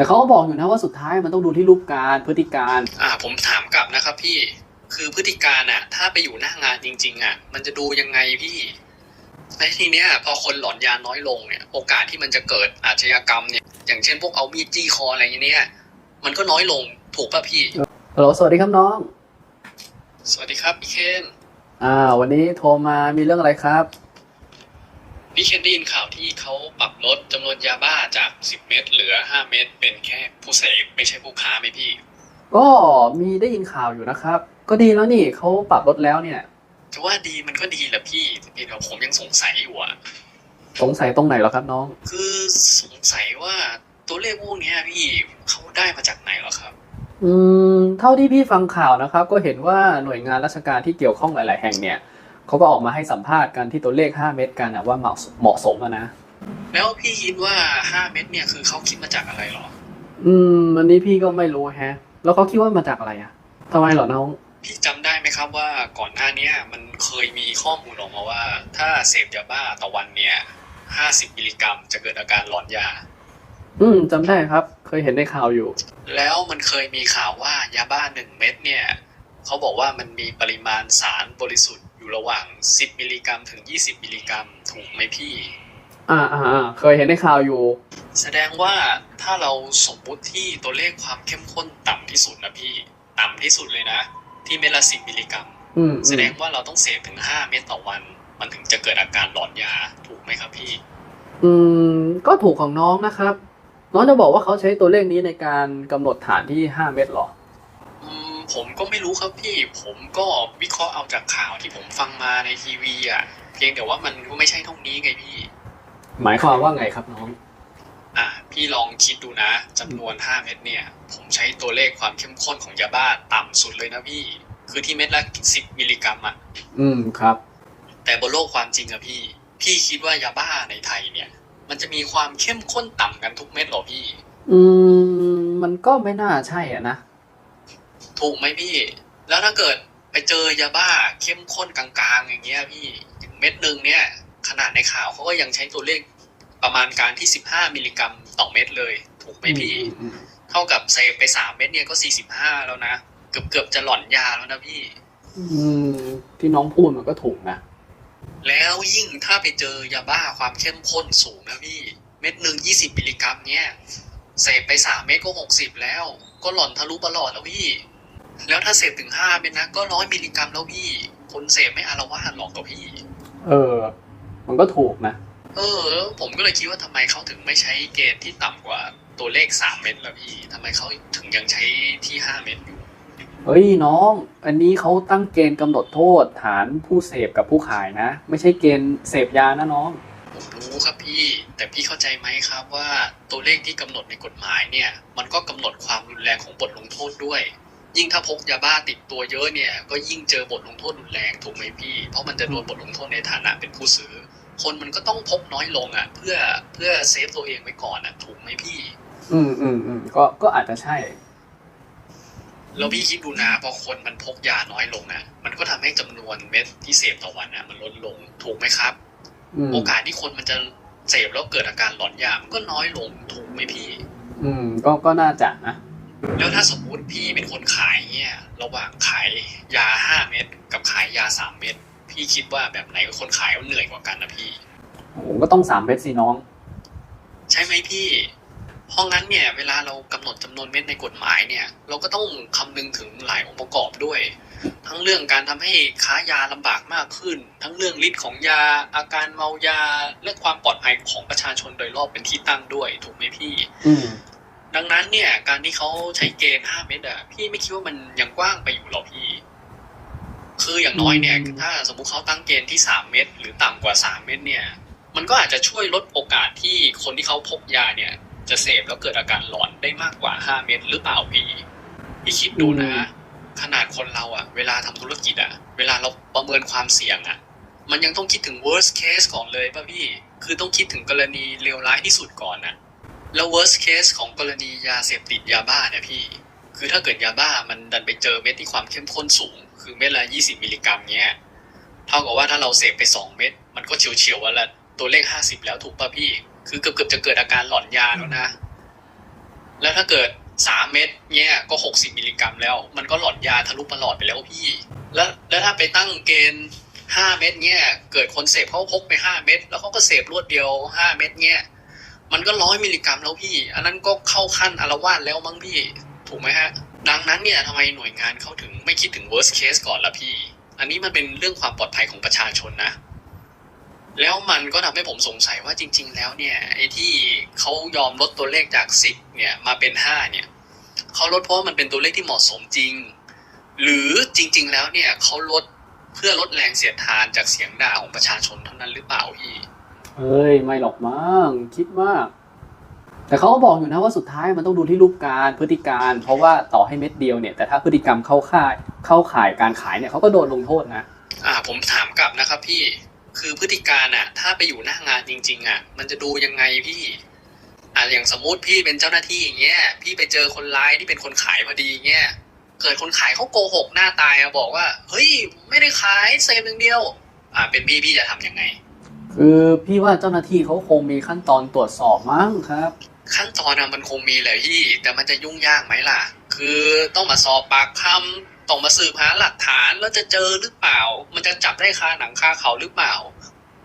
แต่เขาก็บอกอยู่นะว่าสุดท้ายมันต้องดูที่รูปการพฤติการ อ่า ผมถามกลับนะครับ พี่คือพฤติการอะ ถ้าไปอยู่หน้างานจริง ๆ อะ มันจะดูยังไงพี่ในทีเนี้ยพอคนหลอนยาน้อยลงเนี่ย โอกาสที่มันจะเกิดอาชญากรรมเนี่ย อย่างเช่นพวกเอามีดจี้คออะไรอย่างเนี้ยมันก็น้อยลงถูกป่ะพี่ฮัลโหลสวัสดีครับน้อง สวัสดีครับพี่เคนอ่า วันนี้โทรมามีเรื่องอะไรครับ พี่เคนได้ยินข่าวที่เขาปรับลดจำนวนยาบ้าจาก 10 เม็ดเหลือ 5 เม็ดเป็นแค่ผู้เสพไม่ใช่ผู้ค้าไหมพี่ ก็มีได้ยินข่าวอยู่นะครับ ก็ดีแล้วนี่เขาปรับลดแล้วเนี่ยจะว่าดีมันก็ดีแหละพี่แต่เพียงแต่ผมยังสงสัยอยู่อะสงสัยตรงไหนเหรอครับน้อง คือสงสัยว่าตัวเลขพวกเนี้ยพี่เขาได้มาจากไหนเหรอครับ อืม เท่าที่พี่ฟังข่าวนะครับ ก็เห็นว่าหน่วยงานราชการที่เกี่ยวข้องหลาย ๆ แห่งเนี่ย เขาก็ออกมาให้สัมภาษณ์กันที่ตัวเลข 5 เม็ดกันนะว่าเหมาะสมเหมาะสมอะนะ แล้วพี่คิดว่า 5 เม็ดเนี่ยคือเขาคิดมาจากอะไรเหรอ อืมอันนี้พี่ก็ไม่รู้แฮะ แล้วเขาคิดว่ามาจากอะไรอะทำไมเหรอน้องพี่จำได้ไหมครับว่าก่อนหน้าเนี้ยมันเคยมีข้อมูลออกมาว่า ถ้าเสพยาบ้าต่อวันเนี่ย50มิลลิกรัม จะเกิดอาการหลอนยา อืมจำได้ครับ เคยเห็นในข่าวอยู่ แล้วมันเคยมีข่าวว่ายาบ้า1เม็ดเนี่ยเขาบอกว่ามันมีปริมาณสารบริสุทธิ์ อยู่ระหว่าง10มิลลิกรัมถึง20มิลลิกรัมถูกไหมพี่อ่าอ่าอ่าเคยเห็นในข่าวอยู่ แสดงว่าถ้าเราสมมุติที่ตัวเลขความเข้มข้นต่ำที่สุดนะพี่ ต่ำที่สุดเลยนะ ที่เม็ดละสิบมิลลิกรัมอืมแสดงว่าเราต้องเสพถึงห้าเม็ดต่อวัน มันถึงจะเกิดอาการหลอนยาถูกไหมครับพี่ อืม ก็ถูกของน้องนะครับ น้องจะบอกว่าเขาใช้ตัวเลขนี้ในการกำหนดฐานที่5เม็ดเหรออืม ผมก็ไม่รู้ครับพี่ ผมก็วิเคราะห์เอาจากข่าวที่ผมฟังมาในทีวีอะ เพียงแต่ว่ามันก็ไม่ใช่เท่านี้ไงพี่ หมายความว่าไงครับน้อง อะพี่ลองคิดดูนะจำนวน5เม็ดเนี่ย ผมใช้ตัวเลขความเข้มข้นของยาบ้าต่ำสุดเลยนะพี่ คือที่เม็ดละ10มิลลิกรัมอะ อืมครับ แต่บนโลกความจริงอะพี่ พี่คิดว่ายาบ้าในไทยเนี่ย มันจะมีความเข้มข้นต่ำกันทุกเม็ดเหรอพี่ อืมมันก็ไม่น่าใช่อะนะ ถูกไหมพี่ แล้วถ้าเกิดไปเจอยาบ้าเข้มข้นกลางๆ อย่างเงี้ยพี่อย่างเม็ดหนึ่งเนี่ย ขนาดในข่าวเขาก็ยังใช้ตัวเลขประมาณการที่15มิลลิกรัมต่อเม็ดเลย ถูกไหมพี่อืมเท่ากับเสพไป3เม็ดเนี่ยก็45แล้วนะ เกือบเกือบๆจะหลอนยาแล้วนะพี่ อืม ที่น้องพูดมันก็ถูกนะ แล้วยิ่งถ้าไปเจอยาบ้าความเข้มข้นสูงนะพี่ เม็ดหนึ่งยี่สิบมิลลิกรัมเนี่ยเสพไปสามเม็ดก็หกสิบแล้ว ก็หล่อนทะลุประหลอดแล้วพี่ แล้วถ้าเสพถึงห้าเม็ดนะก็ร้อยมิลลิกรัมแล้วพี่ คนเสพไม่อารวาสหรอกกับพี่ เออ มันก็ถูกนะ เออ แล้วผมก็เลยคิดว่าทำไมเขาถึงไม่ใช้เกณฑ์ที่ต่ำกว่าตัวเลขสามเม็ดละพี่ทำไมเขาถึงยังใช้ที่ห้าเม็ดอยู่เฮ้ยน้อง อันนี้เขาตั้งเกณฑ์กำหนดโทษฐานผู้เสพกับผู้ขายนะ ไม่ใช่เกณฑ์เสพยานะน้อง ผมรู้ครับพี่ แต่พี่เข้าใจไหมครับว่าตัวเลขที่กำหนดในกฎหมายเนี่ย มันก็กำหนดความรุนแรงของบทลงโทษด้วย ยิ่งถ้าพกยาบ้าติดตัวเยอะเนี่ย ก็ยิ่งเจอบทลงโทษรุนแรงถูกไหมพี่ เพราะมันจะโดนบทลงโทษในฐานะเป็นผู้ซื้อ คนมันก็ต้องพกน้อยลงอะ เพื่อเพื่อเซฟตัวเองไว้ก่อนอะถูกไหมพี่ อืมอืมอืมก็ก็อาจจะใช่แล้วพี่คิดดูนะพอคนมันพกยาน้อยลงอะ มันก็ทำให้จำนวนเม็ดที่เสพต่อวันอะ มันลดลงถูกไหมครับอืมโอกาสที่คนมันจะเสพแล้วเกิดอาการหลอนยามันก็น้อยลงถูกไหมพี่ อืม ก็ก็น่าจะนะ แล้วถ้าสมมุติพี่เป็นคนขายเนี่ยระหว่างขายยาห้าเม็ดกับขายยาสามเม็ดพี่คิดว่าแบบไหนคนขายเหนื่อยกว่ากันนะพี่ผมก็ต้องสามเม็ดสิน้อง ใช่ไหมพี่เพราะงั้นเนี่ย เวลาเรากำหนดจำนวนเม็ดในกฎหมายเนี่ย เราก็ต้องคำนึงถึงหลายองค์ประกอบด้วย ทั้งเรื่องการทำให้ค้ายาลำบากมากขึ้น ทั้งเรื่องฤทธิ์ของยา อาการเมายาและความปลอดภัยของประชาชนโดยรอบเป็นที่ตั้งด้วย ถูกไหมพี่ อืม ดังนั้นเนี่ย การที่เขาใช้เกณฑ์5เม็ดอะพี่ไม่คิดว่ามันยังกว้างไปอยู่หรอกพี่ คืออย่างน้อยเนี่ยอืมถ้าสมมุติเขาตั้งเกณฑ์ที่3เม็ดหรือต่ำกว่า3เม็ดเนี่ย มันก็อาจจะช่วยลดโอกาสที่คนที่เขาพกยาเนี่ย จะเสพแล้วเกิดอาการหลอนได้มากกว่า5เม็ดหรือเปล่าพี่พี่คิดดูนะ ขนาดคนเราอะเวลาทำธุรกิจอะเวลาเราประเมินความเสี่ยงอะมันยังต้องคิดถึง worst case ก่อนเลยป่ะพี่ คือต้องคิดถึงกรณีเลวร้ายที่สุดก่อนนะ แล้ว worst case ของกรณียาเสพติดยาบ้าเนี่ยพี่ คือถ้าเกิดยาบ้ามันดันไปเจอเม็ดที่ความเข้มข้นสูง คือเม็ดละ20มิลลิกรัมเนี่ยเท่ากับว่าถ้าเราเสพไป2เม็ดมันก็เฉียวๆวันละตัวเลข50แล้วถูกป่ะพี่ คือเกือบๆจะเกิดอาการหลอนยาแล้วนะ แล้วถ้าเกิดสามเม็ดเนี่ยก็หกสิบมิลลิกรัมแล้ว มันก็หลอนยาทะลุประหลอดไปแล้วพี่ แล้วแล้วถ้าไปตั้งเกณฑ์ห้าเม็ดเนี่ย เกิดคนเสพเขาพกไปห้าเม็ดแล้วเขาก็เสพรวดเดียวห้าเม็ดเนี่ย มันก็ร้อยมิลลิกรัมแล้วพี่ อันนั้นก็เข้าขั้นอารวาสแล้วมั้งพี่ ถูกไหมฮะ ดังนั้นเนี่ยทำไมหน่วยงานเขาถึงไม่คิดถึง worst case ก่อนละพี่ อันนี้มันเป็นเรื่องความปลอดภัยของประชาชนนะ แล้วมันก็ทำให้ผมสงสัยว่าจริง ๆ แล้วเนี่ยไอ้ที่เขายอมลดตัวเลขจาก 10 เนี่ยมาเป็น 5 เนี่ยเขาลดเพราะว่ามันเป็นตัวเลขที่เหมาะสมจริง หรือจริง ๆ แล้วเนี่ยเขาลดเพื่อลดแรงเสียดทานจากเสียงด่าของประชาชนเท่านั้นหรือเปล่าพี่ เอ้ยไม่หรอกมั้งคิดมาก แต่เขาก็บอกอยู่นะว่าสุดท้ายมันต้องดูที่รูปการพฤติการ เพราะว่าต่อให้เม็ดเดียวเนี่ยแต่ถ้าพฤติกรรมเข้าข่ายเข้าข่ายการขายเนี่ยเขาก็โดนลงโทษนะอ่า ผมถามกลับนะครับพี่คือพฤติการอะ ถ้าไปอยู่หน้างานจริง ๆ อะ มันจะดูยังไงพี่อ่าอย่างสมมุติพี่เป็นเจ้าหน้าที่อย่างเงี้ยพี่ไปเจอคนร้ายที่เป็นคนขายพอดีเงี้ยเกิดคนขายเขาโกหกหน้าตายอะบอกว่า เฮ้ย ไม่ได้ขายเซฟอย่งเดียว อ่า เป็นพี่พี่จะทำยังไง คือพี่ว่าเจ้าหน้าที่เขาคงมีขั้นตอนตรวจสอบมั้งครับ ขั้นตอนอะมันคงมีแหละพี่ แต่มันจะยุ่งยากไหมล่ะ คือต้องมาสอบปากคำต้องมาสืบหาหลักฐานแล้วจะเจอหรือเปล่า มันจะจับได้คาหนังคาเขาหรือเปล่า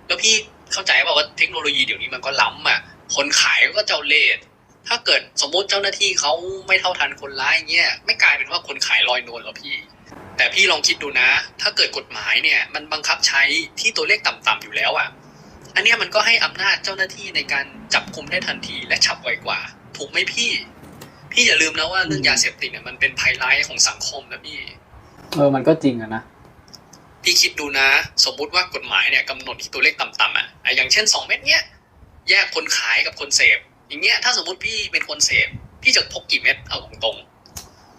แล้วพี่เข้าใจเปล่าว่าเทคโนโลยีเดี๋ยวนี้มันก็ล้ำอะคนขายก็เจ้าเล่ห์ถ้าเกิดสมมติเจ้าหน้าที่เขาไม่เท่าทันคนร้ายเงี้ยไม่กลายเป็นว่าคนขายลอยนวลหรอพี่ แต่พี่ลองคิดดูนะ ถ้าเกิดกฎหมายเนี่ย มันบังคับใช้ที่ตัวเลขต่ำๆอยู่แล้วอะ อันเนี้ยมันก็ให้อำนาจเจ้าหน้าที่ในการจับกุมได้ทันทีและฉับไวกว่า ถูกไหมพี่ พี่อย่าลืมนะว่าเรื่องยาเสพติดเนี่ยมันเป็นภัยร้ายของสังคมนะพี่ เออมันก็จริงอะนะพี่คิดดูนะ สมมุติว่ากฎหมายเนี่ยกำหนดที่ตัวเลขต่ำๆอะอะอย่างเช่น2เม็ดเนี้ยแยกคนขายกับคนเสพ อย่างเงี้ยถ้าสมมติพี่เป็นคนเสพพี่จะพกกี่เม็ดเอาตรง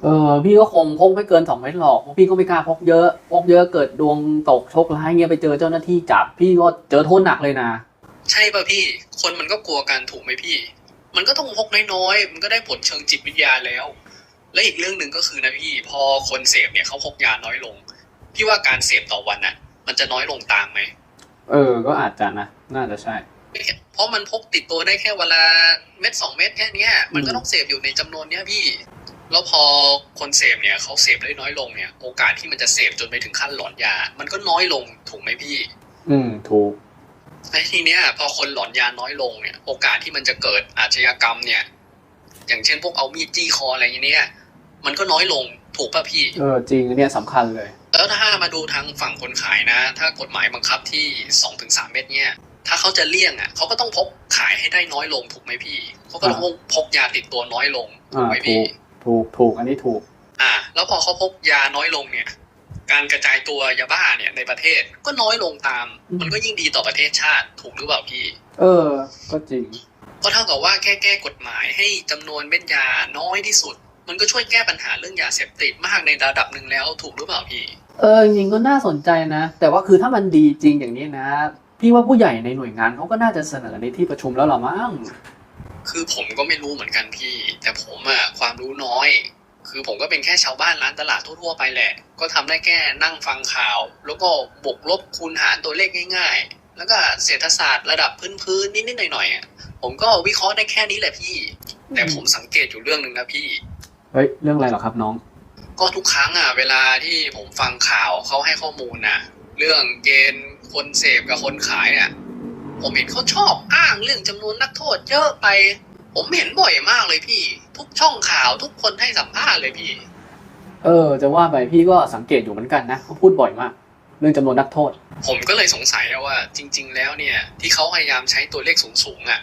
เออพี่ก็คงพกไม่เกินสองเม็ดหรอกเพราะพี่ก็ไม่กล้าพกเยอะพกเยอะเกิดดวงตกโชคร้ายเงี้ยไปเจอเจ้าหน้าที่จับพี่ก็เจอโทษหนักเลยนะๆใช่ป่ะพี่ คนมันก็กลัวกันถูกไหมพี่ มันก็ต้องพกน้อยๆมันก็ได้ผลเชิงจิตวิทยาแล้ว และอีกเรื่องหนึ่งก็คือนะพี่ พอคนเสพเนี่ยเขาพกยาน้อยลง พี่ว่าการเสพต่อวันน่ะ มันจะน้อยลงตามไหมเออ ก็อาจจะนะน่าจะใช่เพราะมันพกติดตัวได้แค่เวนลาเม็ดสองเม็ดแค่เนี้ยมันก็ต้องเสพอยู่ในจำนวนเนี้ยพี่ แล้วพอคนเสพเนี่ยเขาเสพได้น้อยลงเนี่ย โอกาสที่มันจะเสพจนไปถึงขั้นหลอนยา มันก็น้อยลงถูกไหมพี่ อืมถูกไอ้ทีเนี้ย พอคนหลอนยาน้อยลงเนี่ย โอกาสที่มันจะเกิดอาชญากรรมเนี่ย อย่างเช่นพวกเอามีดจี้คออะไรอย่างเนี้ยมันก็น้อยลงถูกป่ะพี่ เออจริงอันเนี้ยสำคัญเลย แล้วถ้ามาดูทางฝั่งคนขายนะ ถ้ากฎหมายบังคับที่สองถึงสามเม็ดเนี่ยถ้าเขาจะเลี่ยงอะเขาก็ต้องพกขายให้ได้น้อยลงถูกไหมพี่เขาก็ต้องพกยาติดตัวน้อยลงถูกอ่าไหมถูพี่ก ถูกถูกอันนี้ถูก อ่า แล้วพอเขาพกยาน้อยลงเนี่ย การกระจายตัวยาบ้าเนี่ยในประเทศก็น้อยลงตามอืมมันก็ยิ่งดีต่อประเทศชาติถูกหรือเปล่าพี่ เออ ก็จริง ก็เท่ากับว่าแค่แก้กฎหมายให้จำนวนเม็ดยาน้อยที่สุด มันก็ช่วยแก้ปัญหาเรื่องยาเสพติดมากในระดับหนึ่งแล้วถูกหรือเปล่าพี่ เออจริงๆก็น่าสนใจนะ แต่ว่าคือถ้ามันดีจริงอย่างนี้นะพี่ว่าผู้ใหญ่ในหน่วยงานเขาก็น่าจะเสนอในที่ประชุมแล้วหรอมั้ง คือผมก็ไม่รู้เหมือนกันพี่ แต่ผมอะความรู้น้อย คือผมก็เป็นแค่ชาวบ้านร้านตลาดทั่วๆไปแหละ ก็ทำได้แค่นั่งฟังข่าว แล้วก็บวกลบคูณหารตัวเลขง่าย ๆ แล้วก็เศรษฐศาสตร์ระดับพื้นๆนิดๆหน่อยๆอะผมก็วิเคราะห์ได้แค่นี้แหละพี่ แต่ผมสังเกตอยู่เรื่องหนึ่งนะพี่เฮ้ยเรื่องอะไรเหรอครับน้อง ก็ทุกครั้งอะเวลาที่ผมฟังข่าวเขาให้ข้อมูลน่ะเรื่องเกณฑ์คนเสพกับคนขายอะ ผมเห็นเขาชอบอ้างเรื่องจำนวนนักโทษเยอะไป ผมเห็นบ่อยมากเลยพี่ ทุกช่องข่าวทุกคนให้สัมภาษณ์เลยพี่ เออ จะว่าไปพี่ก็สังเกตอยู่เหมือนกันนะเขาพูดบ่อยมาก เรื่องจำนวนนักโทษ ผมก็เลยสงสัยว่า จริง ๆ แล้วเนี่ย ที่เขาพยายามใช้ตัวเลขสูงๆอะ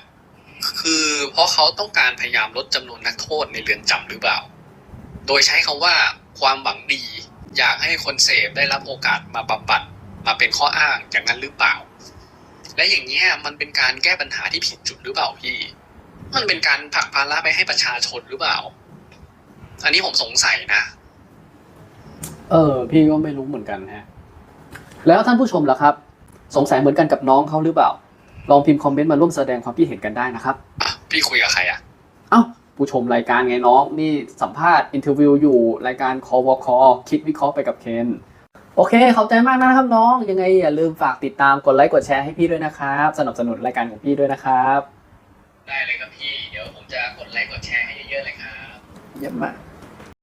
คือเพราะเขาต้องการพยายามลดจำนวนนักโทษในเรือนจำหรือเปล่า โดยใช้คำว่าความหวังดี อยากให้คนเสพได้รับโอกาสมาบำบัดมาเป็นข้ออ้างอย่างนั้นหรือเปล่า และอย่างเงี้ยมันเป็นการแก้ปัญหาที่ผิดจุดหรือเปล่าพี่ มันเป็นการผลักภาระไปให้ประชาชนหรือเปล่า อันนี้ผมสงสัยนะ เออ พี่ก็ไม่รู้เหมือนกันฮะ แล้วท่านผู้ชมล่ะครับ สงสัยเหมือนกันกับน้องเขาหรือเปล่า ลองพิมพ์คอมเมนต์มาร่วมแสดงความคิดเห็นกันได้นะครับอะพี่คุยกับใครอะเอ้าผู้ชมรายการไงน้องนี่สัมภาษณ์อินเทอร์วิวอยู่รายการคอวคอคิดวิเคราะห์ไปกับเคน โอเค ขอบใจมากนะครับน้อง ยังไงอย่าลืมฝากติดตามกดไลค์กดแชร์ให้พี่ด้วยนะครับ สนับสนุนรายการของพี่ด้วยนะครับ ได้เลยครับพี่ เดี๋ยวผมจะกดไลค์กดแชร์ให้เยอะๆเลยครับ เยี่ยมมาก